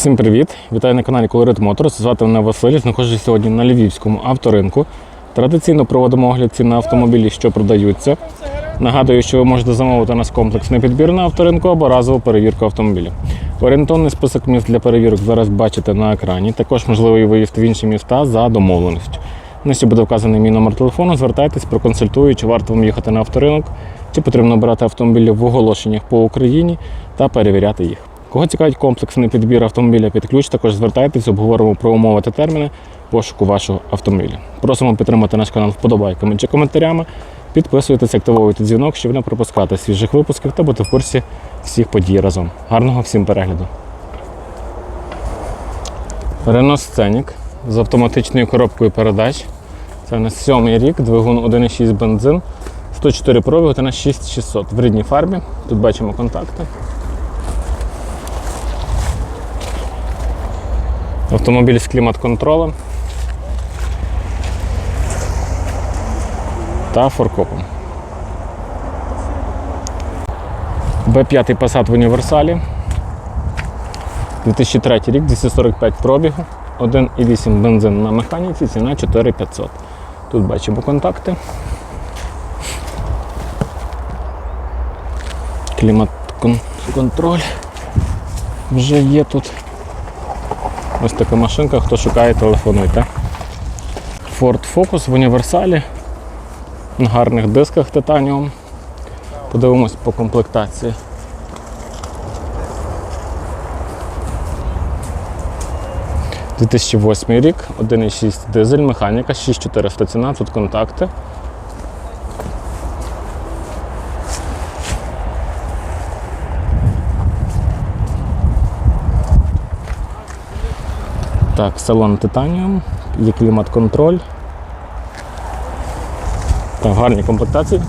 Всім привіт! Вітаю на каналі Colorit Motors. Звати мене Василь. Знаходжусь сьогодні на Львівському авторинку. Традиційно проводимо огляд цін на автомобілі, що продаються. Нагадую, що ви можете замовити у нас комплексний підбір на авторинку або разову перевірку автомобіля. Орієнтовний список міст для перевірок зараз бачите на екрані. Також можливий виїзд в інші міста за домовленістю. Нижче буде вказаний мій номер телефону. Звертайтесь, проконсультую, чи варто вам їхати на авторинок, чи потрібно брати автомобілі в оголошеннях по Україні та перевіряти їх. Кого цікавить комплексний підбір автомобіля під ключ, також звертайтесь, обговоримо про умови та терміни пошуку вашого автомобіля. Просимо підтримати наш канал вподобайками чи коментарями. Підписуйтесь, активовуйте дзвінок, щоб не пропускати свіжих випусків та бути в курсі всіх подій разом. Гарного всім перегляду. Renault Scenic з автоматичною коробкою передач. Це на сьомий рік, двигун 1,6 бензин, 104 пробігу та на 6600 в рідній фарбі. Тут бачимо контакти. Автомобіль з клімат-контролем та форкопом. Б5 Passat в універсалі. 2003 рік, 245 пробігу, 1,8 бензин на механіці, ціна 4500. Тут бачимо контакти. Клімат-контроль вже є тут. Ось така машинка, хто шукає, телефонуйте. Ford Focus в універсалі. На гарних дисках титаніум. Подивимось по комплектації. – 2008 рік, 1,6 дизель, механіка, 6400 ціна, тут контакти. Так, салон титаніум, є клімат-контроль. Так, гарні комплектації.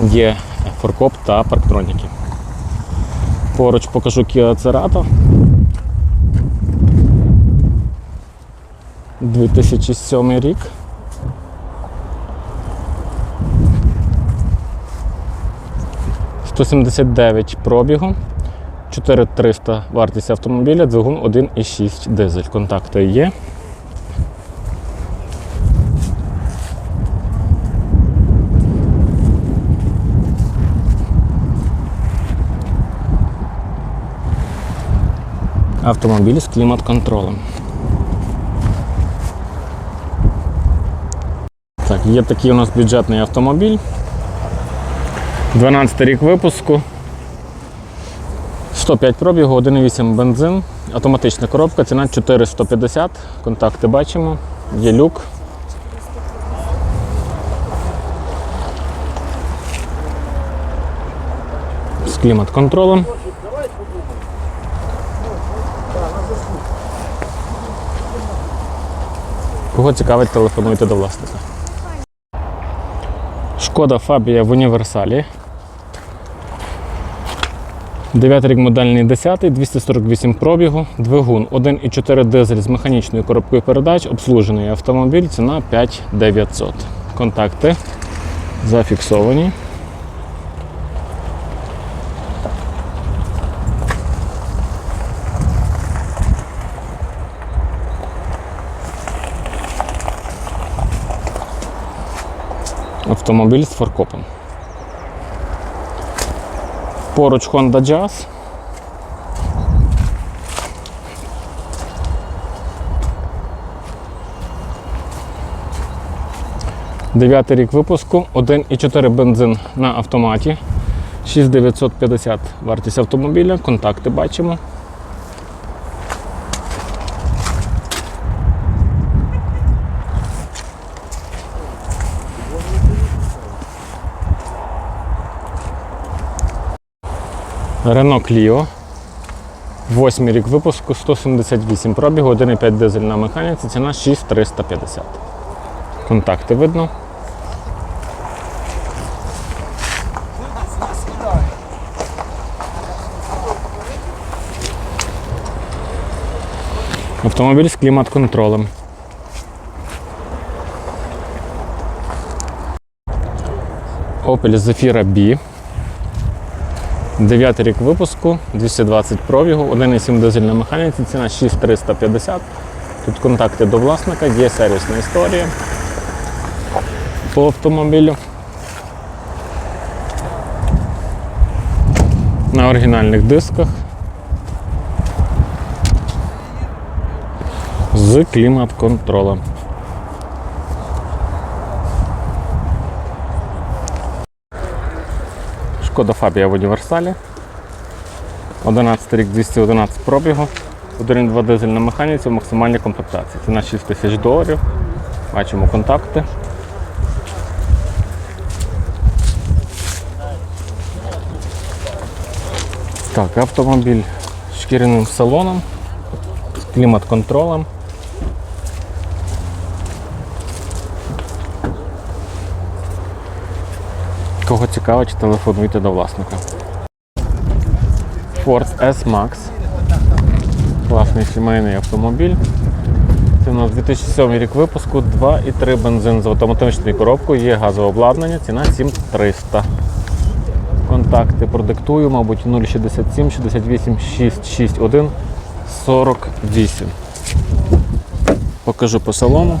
Є форкоп та парктроніки. Поруч покажу Kia Cerato. 2007 рік. «179 пробігу. 4300 вартість автомобіля, двигун 1,6 дизель. Контакти є. Автомобіль з клімат-контролем. Так, є такий у нас бюджетний автомобіль. 12 рік випуску. 105 пробігу, 1,8 бензин, автоматична коробка, ціна 450. Контакти бачимо. Є люк. З клімат-контролем. Кого цікавить, телефонуйте до власника. Шкода Фабія в універсалі. 9 рік модельний 10, 248 пробігу, двигун 1,4 дизель з механічною коробкою передач, обслужений автомобіль, ціна 5900. Контакти зафіксовані. Автомобіль з форкопом. Поруч Honda Jazz. Дев'ятий рік випуску, 1,4 бензин на автоматі, 6950 вартість автомобіля, контакти бачимо. Renault Clio. Восьмий рік випуску, 178 пробігу, 1,5 дизель на ціна 6350. Контакти видно. Автомобіль з клімат-контролем. Opel Zafira B. Дев'ятий рік випуску, 220 пробігу, 1,7 дизель на механіці, ціна 6350. Тут контакти до власника, є сервісна історія по автомобілю. На оригінальних дисках. З клімат-контролем. Шкода Фабія в універсалі. 11 рік 211 пробігу. 1,2 дизель на механіці в максимальній комплектації. Ціна 6 тисяч доларів. Бачимо контакти. Так, автомобіль з шкіряним салоном, з клімат-контролем. Кого цікавить, телефонуйте до власника. Ford S-Max. Класний сімейний автомобіль. Це у нас 2007 рік випуску, 2,3 бензин з автоматичною коробкою, є газове обладнання, ціна 7300. Контакти продиктую, мабуть, 067 68 661 48. Покажу по салону.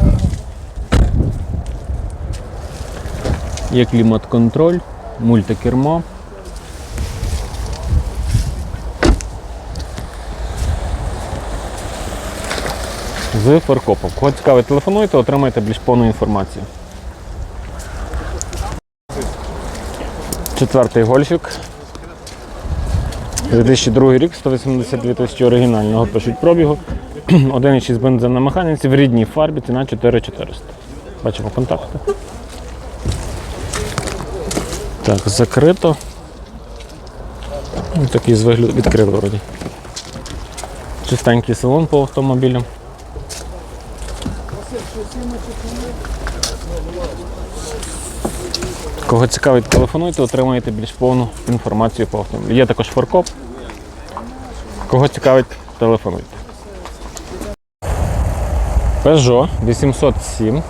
Є клімат-контроль, мультикермо. З фаркопом. Кого цікавить, телефонуйте, отримайте більш повну інформацію. Четвертий гольфік. 2002 рік, 182 тисячі оригінального пишуть пробігу. 1,6 бензин на механіці в рідній фарбі, ціна 4400. Бачимо контакти. Так, закрито. Ось такий з вигляду відкрито вроді. Чистенький салон по автомобілям. Кого цікавить, телефонуйте, отримаєте більш повну інформацію по автомобілю. Є також форкоп. Кого цікавить, телефонуйте. Peugeot 807.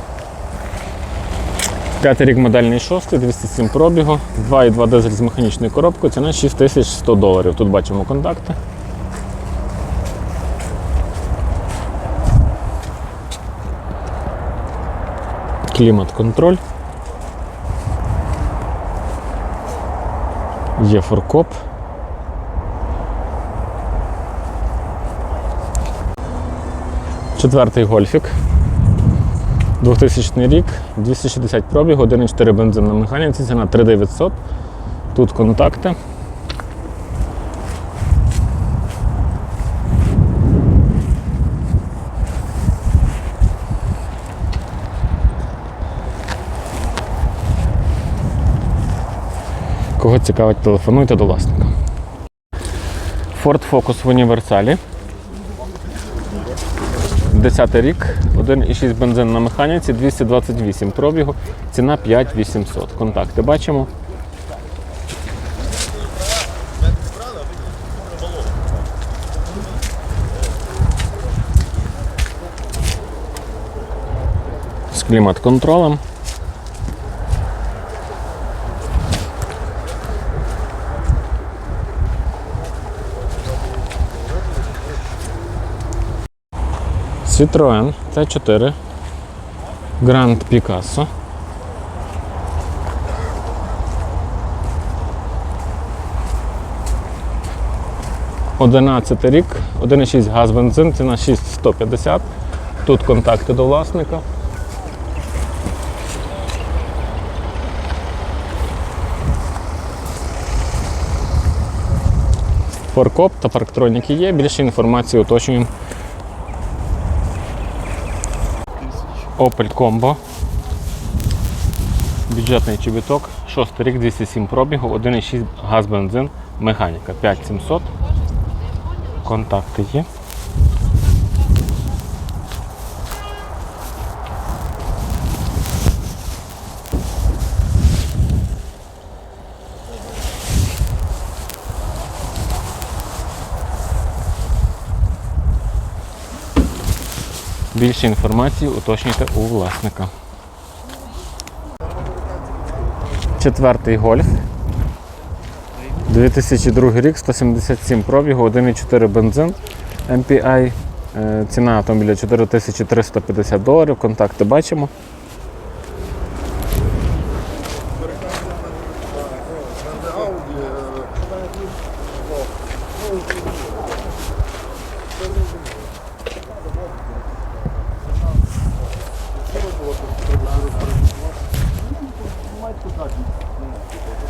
П'ятий рік модельний шостий, 207 пробігу, 2,2 дизель з механічною коробкою, ціна 6100 доларів. Тут бачимо контакти. Клімат-контроль. Є форкоп. Четвертий гольфік. 2000 рік, 260 пробіг, 1,4 бензин на механіці, ціна 3900. Тут контакти. Кого цікавить, телефонуйте до власника. Ford Focus в універсалі. 10 рік, 1,6 бензин на механіці, 228 пробігу, ціна 5800. Контакти бачимо. З клімат-контролем. Citroen T4 Grand Picasso. Одинадцятий рік, 1,6 газ бензин, ціна 6150. Тут контакти до власника. Форкоп та парктроніки є. Більше інформації уточнюємо Opel Combo. Бюджетний чобіток, 6 рік, 207 пробігу, 1,6 газ бензин, механіка 5700. Контакти є. Більше інформації уточнюйте у власника. Четвертий гольф. 2002 рік, 177 пробігу, 1,4 бензин MPI. Е, Ціна автомобіля 4350 доларів. Контакти бачимо.